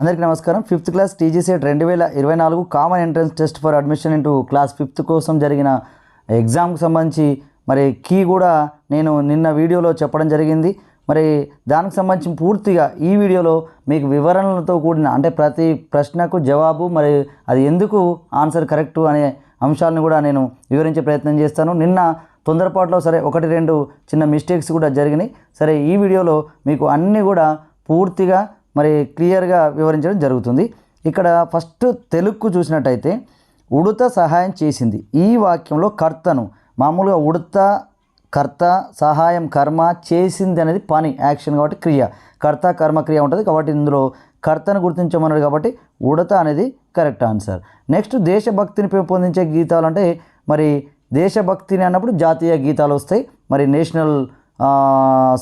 అందరికీ నమస్కారం. Fifth class టీజీసెట్ రెండు వేల ఇరవై నాలుగు common entrance test for admission into class fifth కోసం జరిగిన ఎగ్జామ్కి సంబంధించి మరి కీ కూడా నేను నిన్న వీడియోలో చెప్పడం జరిగింది. మరి దానికి సంబంధించి పూర్తిగా ఈ వీడియోలో మీకు వివరణలతో కూడిన అంటే ప్రతి ప్రశ్నకు జవాబు మరి అది ఎందుకు ఆన్సర్ కరెక్ట్ అనే అంశాలను కూడా నేను వివరించే ప్రయత్నం చేస్తాను. నిన్న తొందరపాటులో సరే ఒకటి రెండు చిన్న మిస్టేక్స్ కూడా జరిగినాయి. సరే ఈ వీడియోలో మీకు అన్నీ కూడా పూర్తిగా మరి క్లియర్గా వివరించడం జరుగుతుంది. ఇక్కడ ఫస్ట్ తెలుగు చూసినట్టయితే ఉడత సహాయం చేసింది. ఈ వాక్యంలో కర్తను మామూలుగా ఉడత కర్త సహాయం కర్మ చేసింది అనేది పని యాక్షన్ కాబట్టి క్రియ. కర్త కర్మ క్రియ ఉంటుంది కాబట్టి ఇందులో కర్తను గుర్తించమన్నాడు కాబట్టి ఉడత అనేది కరెక్ట్ ఆన్సర్. నెక్స్ట్ దేశభక్తిని పెంపొందించే గీతాలు అంటే మరి దేశభక్తిని అన్నప్పుడు జాతీయ గీతాలు వస్తాయి. మరి నేషనల్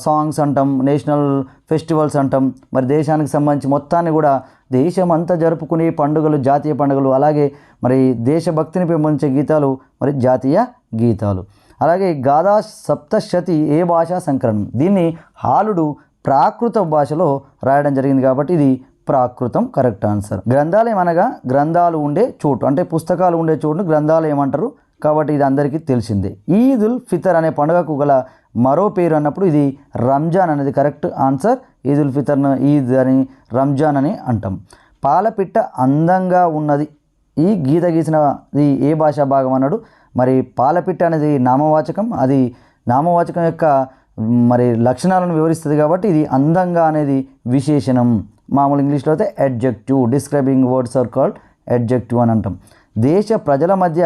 సాంగ్స్ అంటాం నేషనల్ ఫెస్టివల్స్ అంటాం. మరి దేశానికి సంబంధించి మొత్తాన్ని కూడా దేశం అంతా జరుపుకునే పండుగలు జాతీయ పండుగలు అలాగే మరి దేశభక్తిని పెంపొందించే గీతాలు మరి జాతీయ గీతాలు. అలాగే గాథా సప్తశతి ఏ భాషా సంకలనం దీన్ని హాలుడు ప్రాకృత భాషలో రాయడం జరిగింది కాబట్టి ఇది ప్రాకృతం కరెక్ట్ ఆన్సర్. గ్రంథాలయం అనగా గ్రంథాలు ఉండే చోటు అంటే పుస్తకాలు ఉండే చోటును గ్రంథాలయం అంటారు. కాబట్టి ఇది అందరికీ తెలిసిందే. ఈదుల్ ఫితర్ అనే పండుగకు గల మరో పేరు అన్నప్పుడు ఇది రంజాన్ అనేది కరెక్ట్ ఆన్సర్. ఈదుల్ ఫితర్ను ఈద్ అని రంజాన్ అని అంటాం. పాలపిట్ట అందంగా ఉన్నది. ఈ గీత గీసినది ఏ భాషా భాగం అన్నాడు? మరి పాలపిట్ట అనేది నామవాచకం. అది నామవాచకం యొక్క మరి లక్షణాలను వివరిస్తుంది కాబట్టి ఇది అందంగా అనేది విశేషణం. మామూలు ఇంగ్లీష్లో అయితే adjective describing words are called adjective అని అంటాం. దేశ ప్రజల మధ్య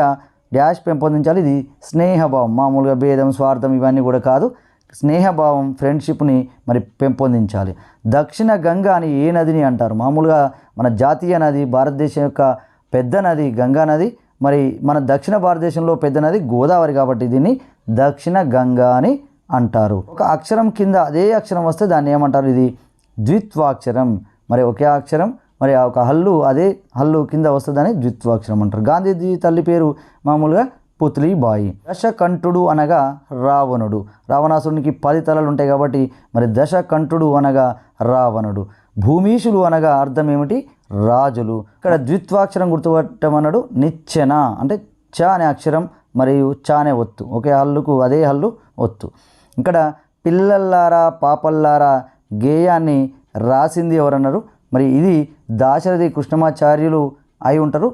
డ్యాష్ పెంపొందించాలి. ఇది స్నేహభావం మామూలుగా భేదం స్వార్థం ఇవన్నీ కూడా కాదు. స్నేహభావం ఫ్రెండ్షిప్ని మరి పెంపొందించాలి. దక్షిణ గంగా అని ఏ నదిని అంటారు? మామూలుగా మన జాతీయ నది భారతదేశం యొక్క పెద్ద నది గంగా నది మరి మన దక్షిణ భారతదేశంలో పెద్ద నది గోదావరి కాబట్టి దీన్ని దక్షిణ గంగా అని అంటారు. ఒక అక్షరం కింద అదే అక్షరం వస్తే దాన్ని ఏమంటారు? ఇది ద్విత్వాక్షరం. మరి ఒకే అక్షరం మరి ఆ ఒక హల్లు అదే హల్లు కింద వస్తుందని ద్విత్వాక్షరం అంటారు. గాంధీజీ తల్లి పేరు మామూలుగా పుత్లీబాయి. దశకంఠుడు అనగా రావణుడు. రావణాసురునికి పది తలలు ఉంటాయి కాబట్టి మరి దశకంఠుడు అనగా రావణుడు. భూమీషులు అనగా అర్థం ఏమిటి? రాజులు. ఇక్కడ ద్విత్వాక్షరం గుర్తుపట్టమన్నాడు నిచ్చెన. అంటే చ అనే అక్షరం మరియు చ అనే ఒత్తు. ఒకే హల్లుకు అదే హల్లు ఒత్తు. ఇక్కడ పిల్లల్లారా పాపల్లారా గేయాన్ని రాసింది ఎవరన్నారు? మరి ఇది దాశరథి కృష్ణమాచార్యులు అయి ఉంటారు.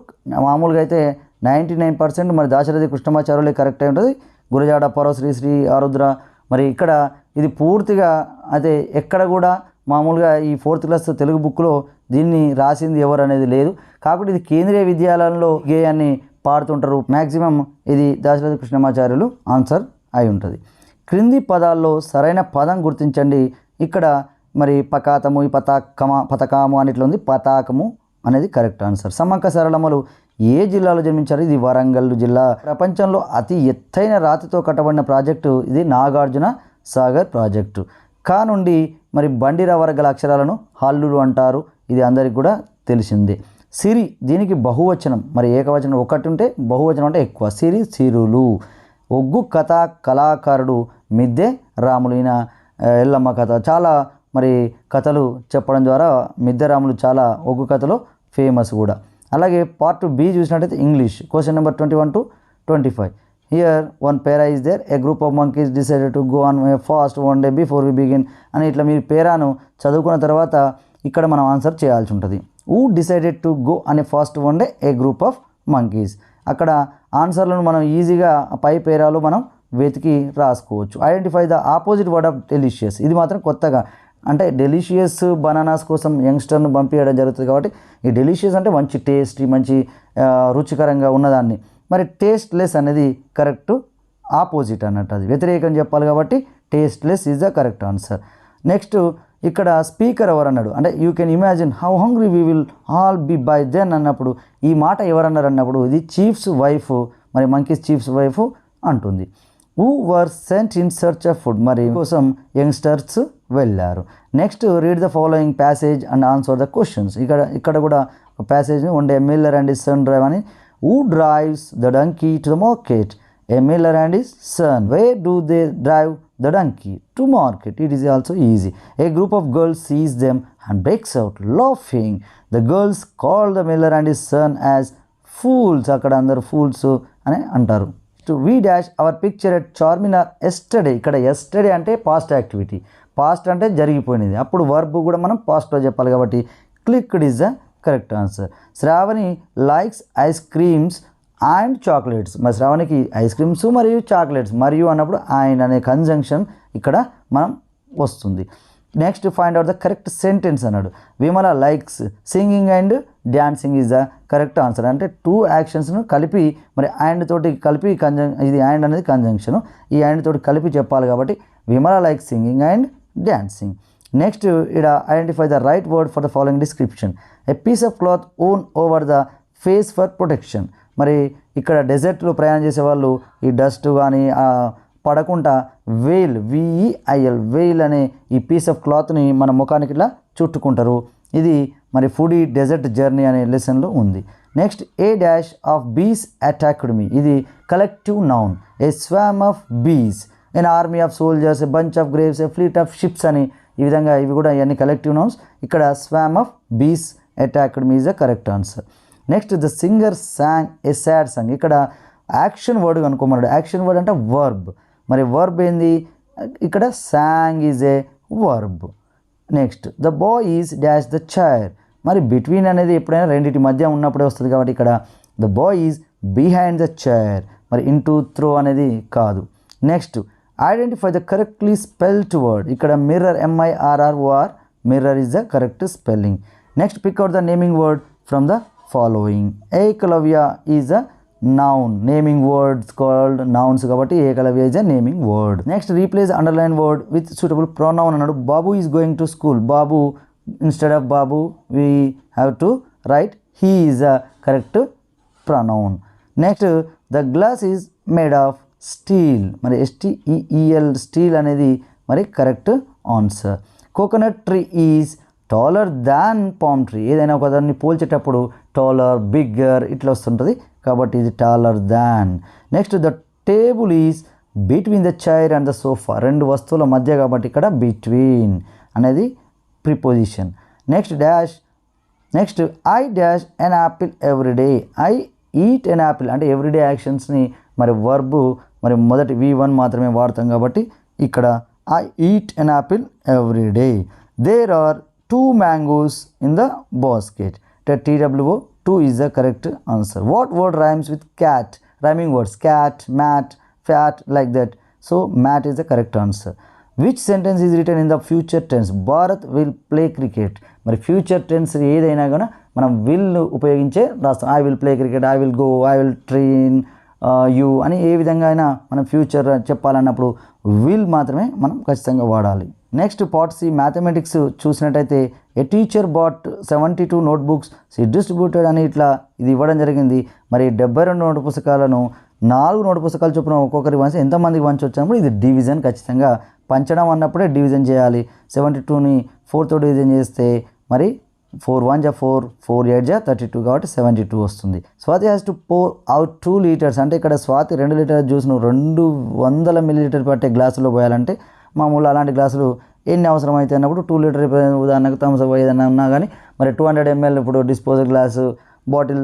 మామూలుగా అయితే నైంటీ నైన్ పర్సెంట్ మరి దాశరథి కృష్ణమాచార్యులే కరెక్ట్ అయి ఉంటుంది. గురజాడ పరవ శ్రీ శ్రీ ఆరుద్ర. మరి ఇక్కడ ఇది పూర్తిగా అయితే ఎక్కడ కూడా మామూలుగా ఈ ఫోర్త్ క్లాస్ తెలుగు బుక్లో దీన్ని రాసింది ఎవరు అనేది లేదు. కాబట్టి ఇది కేంద్రీయ విద్యాలయంలో గేయాన్ని పాడుతుంటారు. మ్యాక్సిమం ఇది దాశరథి కృష్ణమాచార్యులు ఆన్సర్ అయి ఉంటుంది. క్రింది పదాల్లో సరైన పదం గుర్తించండి. ఇక్కడ మరి పకాతము ఈ పతాకమ పతకాము అని ఇట్లా ఉంది. పతాకము అనేది కరెక్ట్ ఆన్సర్. సమ్మక్క సరళమ్మలు ఏ జిల్లాలో జన్మించారు? ఇది వరంగల్ జిల్లా. ప్రపంచంలో అతి ఎత్తైన రాతితో కట్టబడిన ప్రాజెక్టు ఇది నాగార్జున సాగర్ ప్రాజెక్టు. కా నుండి మరి బండిరా వర్గల అక్షరాలను హల్లులు అంటారు? ఇది అందరికి కూడా తెలిసిందే. సిరి దీనికి బహువచనం. మరి ఏకవచనం ఒకటి ఉంటే బహువచనం అంటే ఎక్కువ. సిరి సిరులు. ఒగ్గు కథ కళాకారుడు మిద్దె రాములు ఈయన ఎల్లమ్మ కథ. చాలా మరి కథలు చెప్పడం ద్వారా మిద్దె రాములు చాలా ఒగ్గు కథలో ఫేమస్ కూడా. అలాగే పార్ట్ బి చూసినట్టయితే English question number twenty one to twenty five here one para is there a group of monkeys decided to go on fast one day before we begin అని ఇట్లా మీరు పేరాను చదువుకున్న తర్వాత ఇక్కడ మనం ఆన్సర్ చేయాల్సి ఉంటుంది. ఊ డిసైడెడ్ టు గో అనే fast one day a group of monkeys అక్కడ ఆన్సర్లను మనం ఈజీగా పై పేరాలు మనం వెతికి రాసుకోవచ్చు. Identify the opposite word of delicious ఇది మాత్రం కొత్తగా. అంటే డెలిషియస్ బనానాస్ కోసం యంగ్స్టర్ను పంపించడం జరుగుతుంది కాబట్టి ఈ డెలిషియస్ అంటే మంచి టేస్ట్ మంచి రుచికరంగా ఉన్నదాన్ని. మరి టేస్ట్లెస్ అనేది కరెక్ట్ ఆపోజిట్ అన్నట్టు అది. వ్యతిరేకం చెప్పాలి కాబట్టి tasteless is the correct answer next ఇక్కడ స్పీకర్ ఎవరు అన్నాడు? అంటే you can imagine how hungry we will all be by then అన్నప్పుడు ఈ మాట ఎవరన్నారు అన్నప్పుడు ఇది చీఫ్స్ వైఫ్ మరి మంకీస్ చీఫ్స్ వైఫ్ అంటుంది. Who were sent in search of food మరి కోసం యంగ్స్టర్స్ వెళ్ళారు. Next read the following passage and answer the questions ఇక్కడ ఇక్కడ కూడా passage one day miller and son drive అని. Who drives the donkey to the market a miller and his son why do they drive the donkey to market it is also easy a group of girls sees them and breaks out laughing the girls call the miller and his son as fools అక్కడ అందరు fools అని అంటారు. Two we dash our picture at Charminar yesterday. ఇక్కడ yesterday అంటే past activity. Past అంటే జరిగిపోయినది. అప్పుడు verb కూడా మనం పాస్ట్లో చెప్పాలి కాబట్టి clicked is the correct answer Sravani likes ice creams and chocolates మరి శ్రావణికి ఐస్ క్రీమ్స్ మరియు చాక్లెట్స్ మరియు అన్నప్పుడు ఆయన అనే కన్జంక్షన్ ఇక్కడ మనం వస్తుంది. Next find out the correct sentence అన్నాడు. Vimala likes singing and dancing is the correct answer అంటే టూ యాక్షన్స్ను కలిపి మరి అండ్ తోటి కలిపి కంజం ఇది అండ్ అనేది కంజంక్షన్ ఈ అండ్ తోటి కలిపి చెప్పాలి కాబట్టి Vimala like singing and dancing next ఇక్కడ identify the right word for the following description a piece of cloth worn over the face for protection మరి ఇక్కడ డెజర్ట్లో ప్రయాణం చేసే వాళ్ళు ఈ డస్ట్ కానీ పడకుండా వేల్ విఈఐఎల్ వేల్ అనే ఈ పీస్ ఆఫ్ క్లాత్ని మన ముఖానికి ఇలా చుట్టుకుంటారు. ఇది మరి ఫుడీ డెజర్ట్ జర్నీ అనే లెసన్లో ఉంది. Next a dash of bees attacked me ఇది collective noun a swarm of bees an army of soldiers a bunch of grapes a fleet of ships అని ఈ విధంగా ఇవి కూడా ఇవన్నీ కలెక్టివ్ నౌన్స్ ఇక్కడ swarm of bees attacked me is the correct answer next the singer sang a sad song ఇక్కడ action word కనుక్కోమన్నాడు action word అంటే వర్బ్ మరి వర్బ్ ఏంది? ఇక్కడ sang is a verb next the boy is dash the chair మరి between అనేది ఎప్పుడైనా రెండింటి మధ్య ఉన్నప్పుడే వస్తుంది కాబట్టి ఇక్కడ the boy is behind the chair మరి ఇంటూ త్రో అనేది కాదు. Next identify the correctly spelled word ఇక్కడ mirror M I R R O R mirror is the correct spelling next pick out the naming word from the following Ekalavya is the noun naming words called nouns కాబట్టి Ekalavya is a naming word next replace underline word with suitable pronoun అన్నాడు. Babu is going to school Babu instead of Babu we have to write he is a correct pronoun next the glass is made of steel మరి S T E E L steel అనేది మరి correct answer coconut tree is taller than palm tree ఏదైనా ఒక దాన్ని పోల్చేటప్పుడు taller bigger ఇట్లా వస్తుంటుంది. కాబట్టి ఇది taller than next the table is between the chair and the sofa రెండు వస్తువుల మధ్య కాబట్టి ఇక్కడ బిట్వీన్ అనేది preposition next dash next I dash an apple everyday I eat an apple అంటే ఎవ్రీడే యాక్షన్స్ని మరి వర్బు మరి మొదటి వి వన్ మాత్రమే వాడతాం కాబట్టి ఇక్కడ I eat an apple everyday there are two mangoes in the basket T W O two is the correct answer what word rhymes with cat rhyming words cat mat fat like that so mat is the correct answer which sentence is return in the future tense Bharat will play cricket మరి future tense ఏదైనా కూడా మనం will ఉపయోగించే రాస్తాం. I will play cricket I will go I will train you అని ఏ విధంగా అయినా మనం ఫ్యూచర్ చెప్పాలన్నప్పుడు విల్ మాత్రమే మనం ఖచ్చితంగా వాడాలి. నెక్స్ట్ పార్ట్ సి మ్యాథమెటిక్స్ చూసినట్టయితే a teacher bought seventy two notebooks distributed అని ఇట్లా ఇది ఇవ్వడం జరిగింది. మరి డెబ్బై రెండు నోటు పుస్తకాలను నాలుగు నోటు పుస్తకాలు చొప్పున ఒక్కొక్కరికి పంచి ఎంతమందికి పంచి వచ్చినప్పుడు ఇది డివిజన్ ఖచ్చితంగా పంచడం అన్నప్పుడే డివిజన్ చేయాలి. సెవెంటీ టూని ఫోర్తో డివిజన్ చేస్తే మరి ఫోర్ వన్ జా ఫోర్ ఫోర్ ఎయిట్ జా థర్టీ టూ కాబట్టి సెవెంటీ టూ వస్తుంది. Swathi has to pour out two litres అంటే ఇక్కడ స్వాతి రెండు లీటర్ జ్యూస్ను రెండు వందల మిల్లీలీటర్ పట్టే గ్లాసులో పోయాలంటే మామూలు అలాంటి గ్లాసులు ఎన్ని అవసరమైతే అన్నప్పుడు టూ లీటర్ ఉదాహరణకు థమ్స్అప్ ఏదైనా ఉన్నా కానీ మరి టూ హండ్రెడ్ ఎంఎల్ ఇప్పుడు డిస్పోజల్ గ్లాసు బాటిల్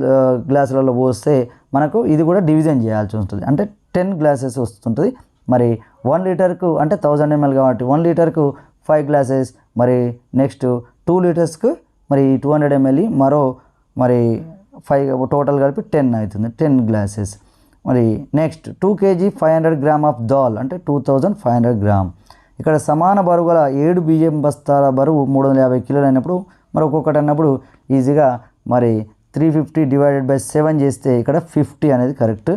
గ్లాసులలో పోస్తే మనకు ఇది కూడా డివిజన్ చేయాల్సి ఉంటుంది అంటే టెన్ గ్లాసెస్ వస్తుంటుంది. మరి వన్ లీటర్కు అంటే థౌజండ్ ఎంఎల్ కాబట్టి వన్ లీటర్కు ఫైవ్ గ్లాసెస్ మరి నెక్స్ట్ టూ లీటర్స్కు మరి టూ హండ్రెడ్ ఎంఎల్ మరో మరి ఫైవ్ టోటల్ కలిపి టెన్ అవుతుంది టెన్ గ్లాసెస్ మరి next two KG five hundred gram of dal అంటే two thousand five hundred gram ఇక్కడ సమాన బరువు గల ఏడు బియ్యం బస్తాల బరువు మూడు వందల యాభై కిలోలు అయినప్పుడు మరి ఒక్కొక్కటి అన్నప్పుడు ఈజీగా మరి three fifty divided by seven చేస్తే ఇక్కడ ఫిఫ్టీ అనేది correct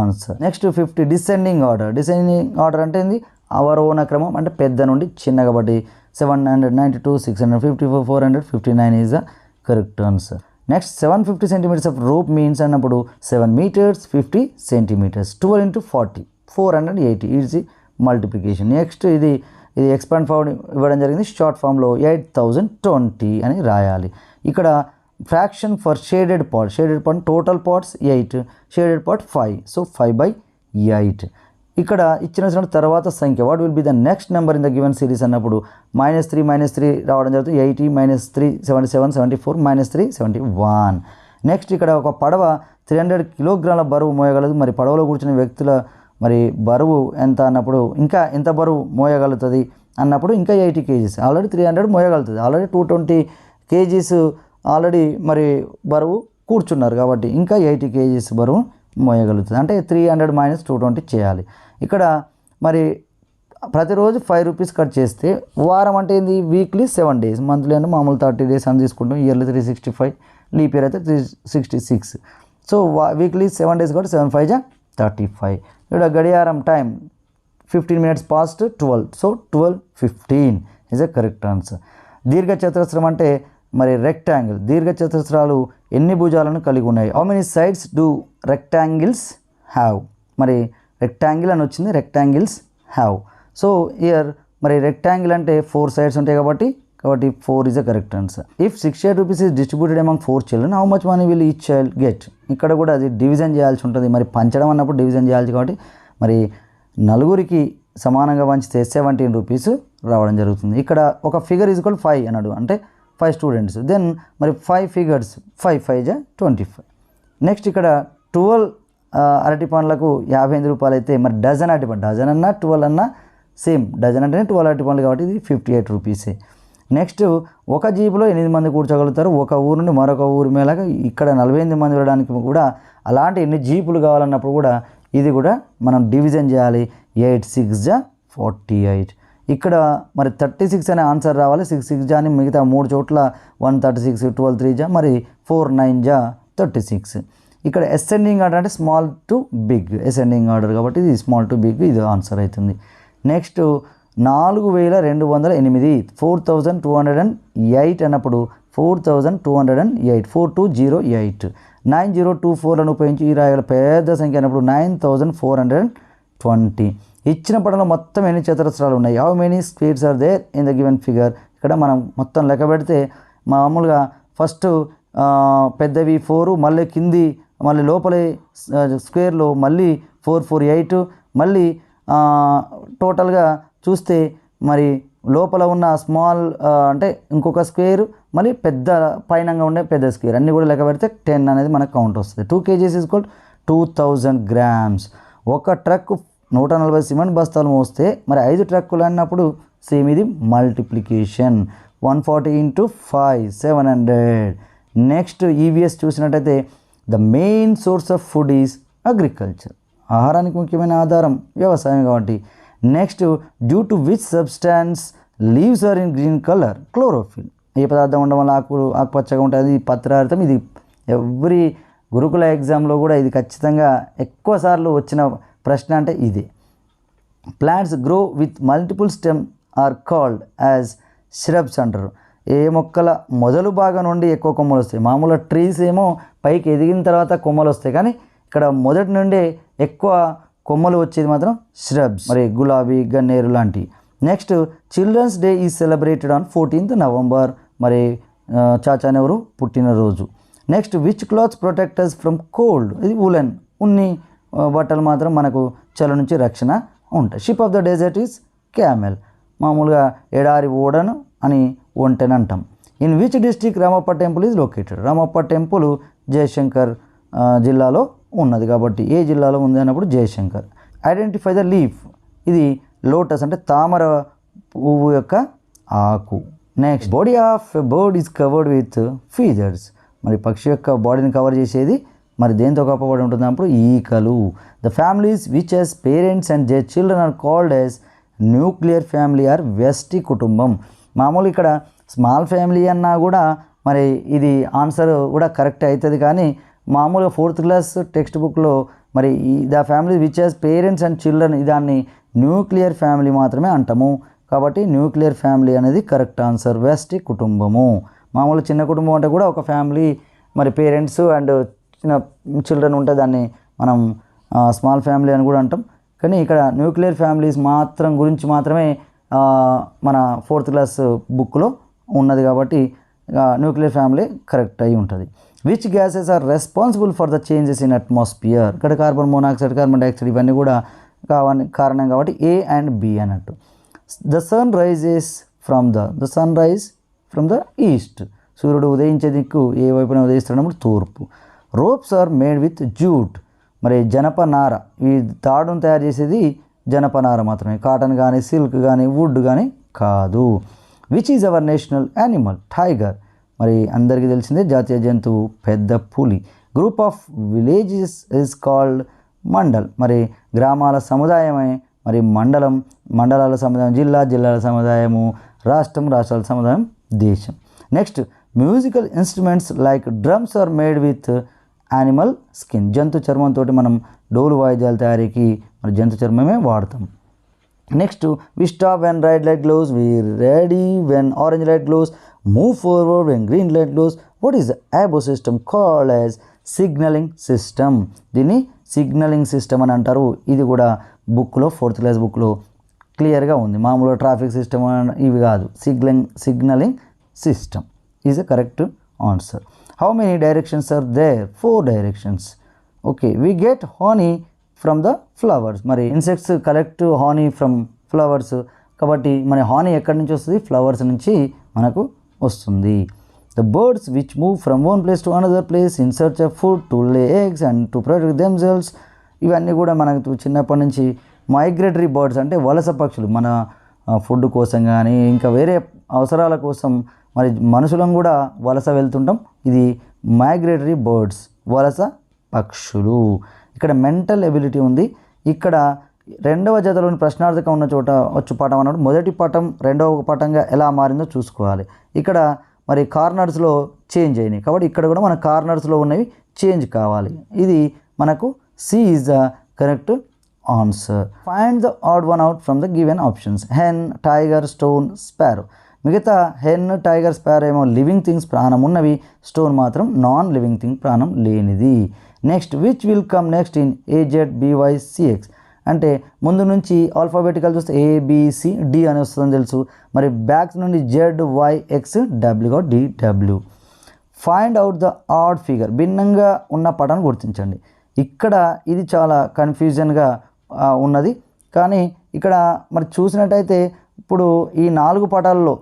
answer. Next fifty descending order. Descending order అంటే ఏంది? అవరోహణ క్రమం అంటే పెద్ద నుండి చిన్న కాబట్టి seven hundred ninety two six hundred fifty four four hundred fifty nine is the correct answer. Next seven fifty centimetres of rope means అన్నప్పుడు seven metres fifty centimetres. Twelve into forty four hundred eighty. Easy. Multiplication. Next ఇది ఇది expand form ఇవ్వడం జరిగింది. Short ఫామ్లో eight thousand twenty అని రాయాలి. ఇక్కడ fraction for shaded part. Shaded part total parts eight. Shaded part five. So five by eight. ఇక్కడ ఇచ్చిన తర్వాత సంఖ్య. What will be the next number in the given series అన్నప్పుడు మైనస్ త్రీ మైనస్ త్రీ రావడం జరుగుతుంది. Eighty minus three seventy seven seventy four minus three seventy one next ఇక్కడ ఒక పడవ త్రీ హండ్రెడ్ కిలోగ్రాముల బరువు మోయగలదు. మరి పడవలో కూర్చున్న వ్యక్తుల మరి బరువు ఎంత అన్నప్పుడు ఇంకా ఎంత బరువు మోయగలుగుతుంది అన్నప్పుడు ఇంకా eighty KGs already three hundred మోయగలుగుతుంది. Already two twenty KGs already మరి బరువు కూర్చున్నారు కాబట్టి ఇంకా ఎయిటీ కేజీస్ బరువు మోయగలుగుతుంది. అంటే three hundred minus two twenty చేయాలి. ఇక్కడ మరి ప్రతిరోజు ఫైవ్ రూపీస్ కట్ చేస్తే వారం అంటే ఏంది? వీక్లీ సెవెన్ డేస్ మంత్లీ అంటే మామూలు థర్టీ డేస్ అని తీసుకుంటాం. Yearly three sixty five leap year అయితే three sixty six so weekly seven days కాబట్టి సెవెన్ ఫైవ్ జా థర్టీ ఫైవ్ ఇక్కడ గడియారం time fifteen minutes past twelve so twelve fifteen is a correct answer దీర్ఘచతురస్రం అంటే మరి రెక్టాంగిల్ దీర్ఘచతురస్రాలు ఎన్ని భుజాలను కలిగి ఉన్నాయి? How many sides do rectangles have మరి రెక్టాంగిల్ అని వచ్చింది రెక్టాంగిల్స్ హ్యావ్ సో ఇయర్ మరి రెక్టాంగిల్ అంటే ఫోర్ సైడ్స్ ఉంటాయి కాబట్టి కాబట్టి four is a correct answer if six eight rupees is distributed among four children how much money will each child get ఇక్కడ కూడా అది డివిజన్ చేయాల్సి ఉంటుంది. మరి పంచడం అన్నప్పుడు డివిజన్ చేయాల్సి కాబట్టి మరి నలుగురికి సమానంగా పంచితే సెవెంటీన్ రూపీస్ రావడం జరుగుతుంది. ఇక్కడ ఒక ఫిగర్ ఈజ్ ఈక్వల్ ఫైవ్ అన్నాడు. అంటే ఫైవ్ స్టూడెంట్స్ దెన్ మరి ఫైవ్ ఫిగర్స్ ఫైవ్ ఫైవ్ జా ట్వంటీ ఫైవ్ నెక్స్ట్ ఇక్కడ ట్వెల్వ్ అరటి పండ్లకు యాభై ఎనిమిది రూపాయలు అయితే మరి డజన్ అరటి పండు డజన్ అన్నా ట్వెల్వ్ అన్నా సేమ్ డజన్ అంటేనే ట్వెల్వ్ అరటి పండ్లు కాబట్టి ఇది ఫిఫ్టీ ఎయిట్ రూపీసే నెక్స్ట్ ఒక జీపులో ఎనిమిది మంది కూర్చోగలుగుతారు. ఒక ఊరు నుండి మరొక ఊరి మేలాగా ఇక్కడ నలభై ఎనిమిది మంది వెళ్ళడానికి కూడా అలాంటి ఎన్ని జీపులు కావాలన్నప్పుడు కూడా ఇది కూడా మనం డివిజన్ చేయాలి. ఎయిట్ సిక్స్ జా ఫార్టీ ఎయిట్. ఇక్కడ మరి థర్టీ సిక్స్ అనే ఆన్సర్ రావాలి. సిక్స్ సిక్స్ జా అని మిగతా మూడు చోట్ల one thirty six twelve three జా మరి ఫోర్ నైన్ జా థర్టీ సిక్స్. ఇక్కడ అసెండింగ్ ఆర్డర్ అంటే small to big ascending order కాబట్టి ఇది స్మాల్ టు బిగ్ ఇది ఆన్సర్ అవుతుంది. నెక్స్ట్ నాలుగు వేల రెండు వందల ఎనిమిది. Four thousand two hundred and eight అన్నప్పుడు four thousand two hundred and eight. Four two zero eight. Nine zero two ఫోర్లను ఉపయోగించి ఈ రాయగల పెద్ద సంఖ్య అన్నప్పుడు nine thousand four hundred and twenty. ఇచ్చిన పడంలో మొత్తం ఎన్ని చతురస్రాలు ఉన్నాయి? How many squares are there in the given figure ఇక్కడ మనం మొత్తం లెక్క పెడితే మామూలుగా ఫస్ట్ పెద్దవి ఫోరు మళ్ళీ కింది మళ్ళీ లోపలి స్క్వేర్లో మళ్ళీ ఫోర్ ఫోర్ ఎయిట్ మళ్ళీ టోటల్గా చూస్తే మరి లోపల ఉన్న స్మాల్ అంటే ఇంకొక స్క్వేర్ మళ్ళీ పెద్ద పైనంగా ఉండే పెద్ద స్క్వేర్. అన్నీ కూడా లెక్క పెడితే టెన్ అనేది మనకు కౌంట్ వస్తుంది. Two KGs is equal two thousand grams. ఒక ట్రక్ నూట నలభై సిమెంట్ బస్తాలు మోస్తే మరి ఐదు ట్రక్కులు అన్నప్పుడు సేమ్ ఇది multiplication. One forty into five seven hundred. Next EVS చూసినట్టయితే the main source of food is agriculture. ఆహారానికి ముఖ్యమైన ఆధారం వ్యవసాయం కాబట్టి. Next due to which substance leaves are in green colour chlorophyll ఏ పదార్థం ఉండడం వల్ల ఆకు ఆకుపచ్చగా ఉంటుంది పత్రార్థం ఇది ఎవ్రీ గురుకుల ఎగ్జామ్లో కూడా ఇది ఖచ్చితంగా ఎక్కువ సార్లు వచ్చిన ప్రశ్న అంటే ఇది. Plants grow with multiple stem are called as shrubs అంటారు. ఏ మొక్కల మొదలు భాగం నుండి ఎక్కువ కొమ్మలు వస్తాయి? మామూలుగా ట్రీస్ ఏమో పైకి ఎదిగిన తర్వాత కొమ్మలు వస్తాయి. కానీ ఇక్కడ మొదటి నుండే ఎక్కువ కొమ్మలు వచ్చేది మాత్రం ష్రబ్స్ మరి గులాబీ గన్నేరు లాంటివి next children's day is celebrated on fourteenth November మరి చాచానెవరు పుట్టినరోజు. Next which clothes protectors from cold ఇది ఉలెన్ ఉన్ని బట్టలు మాత్రం మనకు చలి నుంచి రక్షణ ఉంటాయి. Ship of the desert is camel మామూలుగా ఎడారి ఓడను అని ఒంటెని అంటాం. In which district Ramappa temple is located Ramappa temple Jayashankar జిల్లాలో ఉన్నది కాబట్టి ఏ జిల్లాలో ఉంది అన్నప్పుడు జయశంకర్. ఐడెంటిఫై ద లీఫ్ ఇది లోటస్ అంటే తామర పువ్వు యొక్క ఆకు. Next body of bird is covered with feathers మరి పక్షి యొక్క బాడీని కవర్ చేసేది మరి దేంతో కప్పబడి ఉంటుంది అప్పుడు ఈకలు. The families which has parents and they children are called as nuclear family or veshti కుటుంబం. మామూలు ఇక్కడ స్మాల్ ఫ్యామిలీ అన్నా కూడా మరి ఇది ఆన్సర్ కూడా కరెక్ట్ అవుతుంది కానీ మామూలుగా ఫోర్త్ క్లాస్ టెక్స్ట్ బుక్లో మరి the family which has parents and children దాన్ని న్యూక్లియర్ ఫ్యామిలీ మాత్రమే అంటాము. కాబట్టి న్యూక్లియర్ ఫ్యామిలీ అనేది కరెక్ట్ ఆన్సర్. వెస్ట్ కుటుంబము. మామూలు చిన్న కుటుంబం అంటే కూడా ఒక ఫ్యామిలీ మరి పేరెంట్స్ అండ్ చిన్న చిల్డ్రన్ ఉంటే దాన్ని మనం స్మాల్ ఫ్యామిలీ అని కూడా అంటాం. కానీ ఇక్కడ న్యూక్లియర్ ఫ్యామిలీస్ మాత్రం గురించి మాత్రమే మన ఫోర్త్ క్లాస్ బుక్లో ఉన్నది కాబట్టి న్యూక్లియర్ ఫ్యామిలీ కరెక్ట్ అయి ఉంటుంది. Which gases are responsible for the changes in atmosphere ఇక్కడ కార్బన్ మోనాక్సైడ్ కార్బన్ డైఆక్సైడ్ ఇవన్నీ కూడా కావని కారణం కాబట్టి ఏ అండ్ బి అన్నట్టు. The sun rises from the the sun rise from the east సూర్యుడు ఉదయించే దిక్కు ఏ వైపున ఉదయిస్తున్నప్పుడు తూర్పు. Ropes are made with jute మరి జనపనార ఈ తాడును తయారు చేసేది జనపనార మాత్రమే. కాటన్ కానీ సిల్క్ కానీ వుడ్ కానీ కాదు. Which is our national animal tiger మరి అందరికీ తెలిసిందే జాతీయ జంతువు పెద్ద పులి. Group of villages is called mandal మరి గ్రామాల సముదాయమే. మరి మండలం మండలాల సముదాయం జిల్లా జిల్లాల సముదాయము రాష్ట్రం రాష్ట్రాల సముదాయం దేశం. Next musical instruments like drums are made with animal skin జంతు చర్మంతో మనం డోలు వాయిద్యాల తయారీకి మరి జంతు చర్మమే వాడతాం. Next we stop when red light glows we ready when orange light glows move forward when green light glows what is above system call as signalling system దీన్ని సిగ్నలింగ్ సిస్టమ్ అని అంటారు. ఇది కూడా బుక్లో ఫోర్త్ క్లాస్ బుక్లో క్లియర్గా ఉంది. మామూలుగా ట్రాఫిక్ సిస్టమ్ ఇవి కాదు. Signalling signalling system is a correct answer how many directions are there four directions okay we get honey from the flowers మరి insects collect honey from flowers కాబట్టి మన హానీ ఎక్కడి నుంచి వస్తుంది? ఫ్లవర్స్ నుంచి మనకు వస్తుంది. The birds which move from one place to another place in search of food to lay eggs and to protect themselves ఇవన్నీ కూడా మనకు చిన్నప్పటి నుంచి మైగ్రేటరీ బర్డ్స్ అంటే వలస పక్షులు. మన ఫుడ్ కోసం కానీ ఇంకా వేరే అవసరాల కోసం మరి మనుషులం కూడా వలస వెళ్తుంటాం. ఇది మైగ్రేటరీ బర్డ్స్ వలస పక్షులు. ఇక్కడ మెంటల్ ఎబిలిటీ ఉంది. ఇక్కడ రెండవ జతలోని ప్రశ్నార్థకం ఉన్న చోట వచ్చు పటం అన్నప్పుడు మొదటి పటం రెండవ పటంగా ఎలా మారిందో చూసుకోవాలి. ఇక్కడ మరి కార్నర్స్లో చేంజ్ అయినాయి. కాబట్టి ఇక్కడ కూడా మన కార్నర్స్లో ఉన్నవి చేంజ్ కావాలి. ఇది మనకు C is the correct answer. Find the odd one out from the given options hen tiger stone sparrow మిగతా హెన్ టైగర్ స్పారో ఏమో లివింగ్ థింగ్స్ ప్రాణం ఉన్నవి. స్టోన్ మాత్రం నాన్ లివింగ్ థింగ్ ప్రాణం లేనిది. Next which will come next in A Z B Y C X అంటే ముందు నుంచి ఆల్ఫాబెటికల్ చూస్తే ఏబిసి డి అని వస్తుందని తెలుసు. మరి బ్యాక్స్ నుండి Z Y X డబ్ల్యూగా D W find out the odd figure భిన్నంగా ఉన్న పటాన్ని గుర్తించండి. ఇక్కడ ఇది చాలా కన్ఫ్యూజన్గా ఉన్నది. కానీ ఇక్కడ మరి చూసినట్టయితే ఇప్పుడు ఈ నాలుగు పటాలలో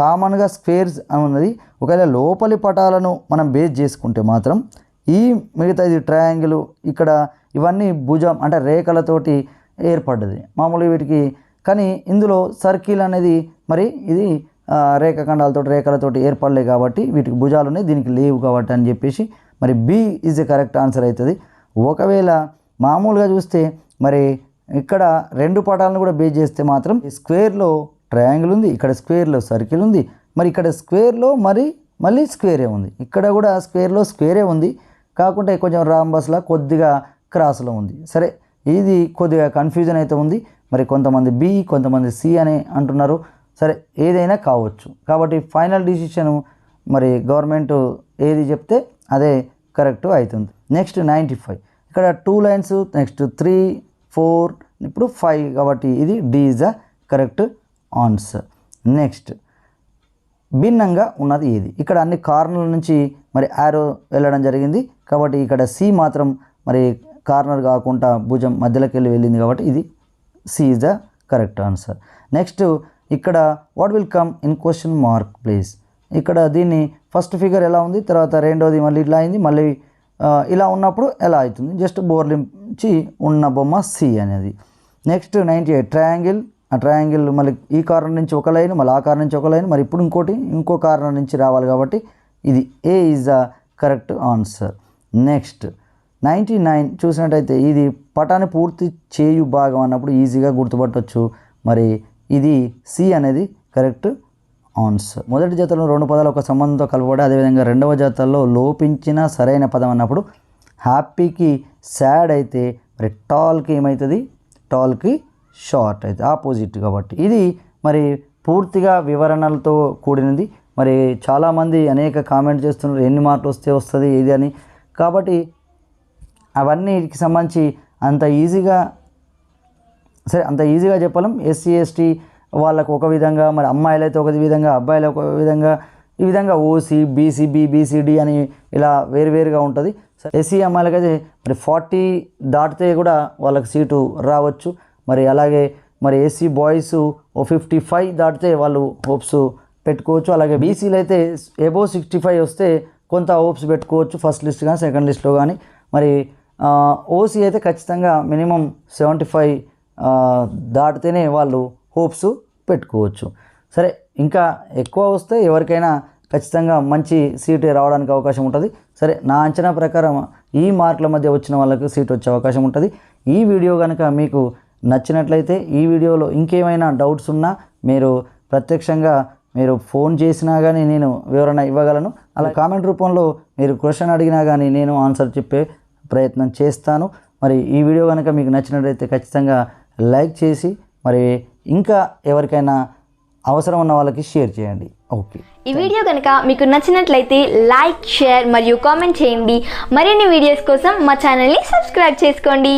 కామన్గా స్క్వేర్స్ అని ఉన్నది. ఒకవేళ లోపలి పటాలను మనం బేస్ చేసుకుంటే మాత్రం ఈ మిగతా ఇది ట్రయాంగిల్ ఇక్కడ ఇవన్నీ భుజం అంటే రేఖలతోటి ఏర్పడ్డది. మామూలుగా వీటికి కానీ ఇందులో సర్కిల్ అనేది మరి ఇది రేఖాఖండాలతో రేఖఖండాలతో రేఖలతోటి ఏర్పడలేదు కాబట్టి వీటికి భుజాలు ఉన్నాయి దీనికి లేవు కాబట్టి అని చెప్పేసి మరి B is a correct answer అవుతుంది. ఒకవేళ మామూలుగా చూస్తే మరి ఇక్కడ రెండు పటాలను కూడా బేస్ చేస్తే మాత్రం స్క్వేర్లో ట్రయాంగిల్ ఉంది ఇక్కడ స్క్వేర్లో సర్కిల్ ఉంది. మరి ఇక్కడ స్క్వేర్లో మరి మళ్ళీ స్క్వేరే ఉంది. ఇక్కడ కూడా స్క్వేర్లో స్క్వేరే ఉంది. కాకుంటే కొంచెం రాంబస్లా కొద్దిగా క్రాస్లో ఉంది. సరే ఇది కొద్దిగా కన్ఫ్యూజన్ అయితే ఉంది. మరి కొంతమంది బి కొంతమంది సి అని అంటున్నారు. సరే ఏదైనా కావచ్చు. కాబట్టి ఫైనల్ డిసిషన్ మరి గవర్నమెంట్ ఏది చెప్తే అదే కరెక్ట్ అవుతుంది. నెక్స్ట్ నైంటీ ఫైవ్ ఇక్కడ two lines next three four ఇప్పుడు ఫైవ్ కాబట్టి ఇది D is the correct answer next భిన్నంగా ఉన్నది ఏది? ఇక్కడ అన్ని కార్నర్ల నుంచి మరి యారో వెళ్ళడం జరిగింది. కాబట్టి ఇక్కడ సి మాత్రం మరి కార్నర్ కాకుండా భుజం మధ్యలోకి వెళ్ళి వెళ్ళింది కాబట్టి ఇది C is the correct answer next ఇక్కడ what will come in question mark place ఇక్కడ దీన్ని ఫస్ట్ ఫిగర్ ఎలా ఉంది? తర్వాత రెండోది మళ్ళీ ఇట్లా అయింది మళ్ళీ ఇలా ఉన్నప్పుడు ఎలా అవుతుంది? జస్ట్ బోర్లించి ఉన్న బొమ్మ సి అనేది. నెక్స్ట్ నైంటీ ఎయిట్ ట్రయాంగిల్ ఆ ట్రయాంగిల్ మళ్ళీ ఈ కార్నర్ నుంచి ఒక లైన్ మళ్ళీ ఆ కార్నర్ నుంచి ఒక లైన్ మరి ఇప్పుడు ఇంకోటి ఇంకో కార్నర్ నుంచి రావాలి కాబట్టి ఇది A is the correct answer next ninety nine చూసినట్టయితే ఇది పటాన్ని పూర్తి చేయు భాగం అన్నప్పుడు ఈజీగా గుర్తుపట్టవచ్చు మరి ఇది సి అనేది కరెక్ట్ ఆన్సర్. మొదటి జతలో రెండు పదాలు ఒక సంబంధంతో కలపబడి అదేవిధంగా రెండవ జతల్లో లోపించిన సరైన పదం అన్నప్పుడు హ్యాపీకి సాడ్ అయితే మరి టాల్కి ఏమవుతుంది టాల్కి షార్ట్ అయితే ఆపోజిట్ కాబట్టి. ఇది మరి పూర్తిగా వివరణలతో కూడినది. మరి చాలామంది అనేక కామెంట్ చేస్తున్నారు ఎన్ని మార్కులు వస్తే వస్తుంది ఇది అని. కాబట్టి అవన్నీకి సంబంధించి అంత ఈజీగా సరే అంత ఈజీగా చెప్పలేం. ఎస్సీ ఎస్టీ వాళ్ళకు ఒక విధంగా మరి అమ్మాయిలైతే ఒక విధంగా అబ్బాయిలు ఒక విధంగా ఈ విధంగా ఓసీ బీసీబీ బీసీడీ అని ఇలా వేరువేరుగా ఉంటుంది. ఎస్సీ అమ్మాయిలకి అయితే మరి ఫార్టీ దాటితే కూడా వాళ్ళకి సీటు రావచ్చు. మరి అలాగే మరి ఎస్సీ బాయ్స్ ఓ ఫిఫ్టీ ఫైవ్ దాటితే వాళ్ళు హోప్స్ పెట్టుకోవచ్చు. అలాగే బీసీలు అయితే ఎబో సిక్స్టీ ఫైవ్ వస్తే కొంత హోప్స్ పెట్టుకోవచ్చు ఫస్ట్ లిస్ట్ కానీ సెకండ్ లిస్ట్లో కానీ మరి ఓసీ అయితే ఖచ్చితంగా మినిమం సెవెంటీ ఫైవ్ దాటితేనే వాళ్ళు హోప్స్ పెట్టుకోవచ్చు. సరే ఇంకా ఎక్కువ వస్తే ఎవరికైనా ఖచ్చితంగా మంచి సీటు రావడానికి అవకాశం ఉంటుంది. సరే నా అంచనా ప్రకారం ఈ మార్కుల మధ్య వచ్చిన వాళ్ళకు సీట్ వచ్చే అవకాశం ఉంటుంది. ఈ వీడియో కనుక మీకు నచ్చినట్లయితే ఈ వీడియోలో ఇంకేమైనా డౌట్స్ ఉన్నా మీరు ప్రత్యక్షంగా మీరు ఫోన్ చేసినా కానీ నేను వివరణ ఇవ్వగలను. అలా కామెంట్ రూపంలో మీరు క్వశ్చన్ అడిగినా కానీ నేను ఆన్సర్ చెప్పే ప్రయత్నం చేస్తాను. మరి ఈ వీడియో కనుక మీకు నచ్చినట్లయితే ఖచ్చితంగా లైక్ చేసి మరి ఇంకా ఎవరికైనా అవసరం ఉన్న వాళ్ళకి షేర్ చేయండి. ఓకే. ఈ వీడియో కనుక మీకు నచ్చినట్లయితే లైక్ షేర్ మరియు కామెంట్ చేయండి. మరిన్ని వీడియోస్ కోసం మా ఛానల్ని సబ్స్క్రైబ్ చేసుకోండి.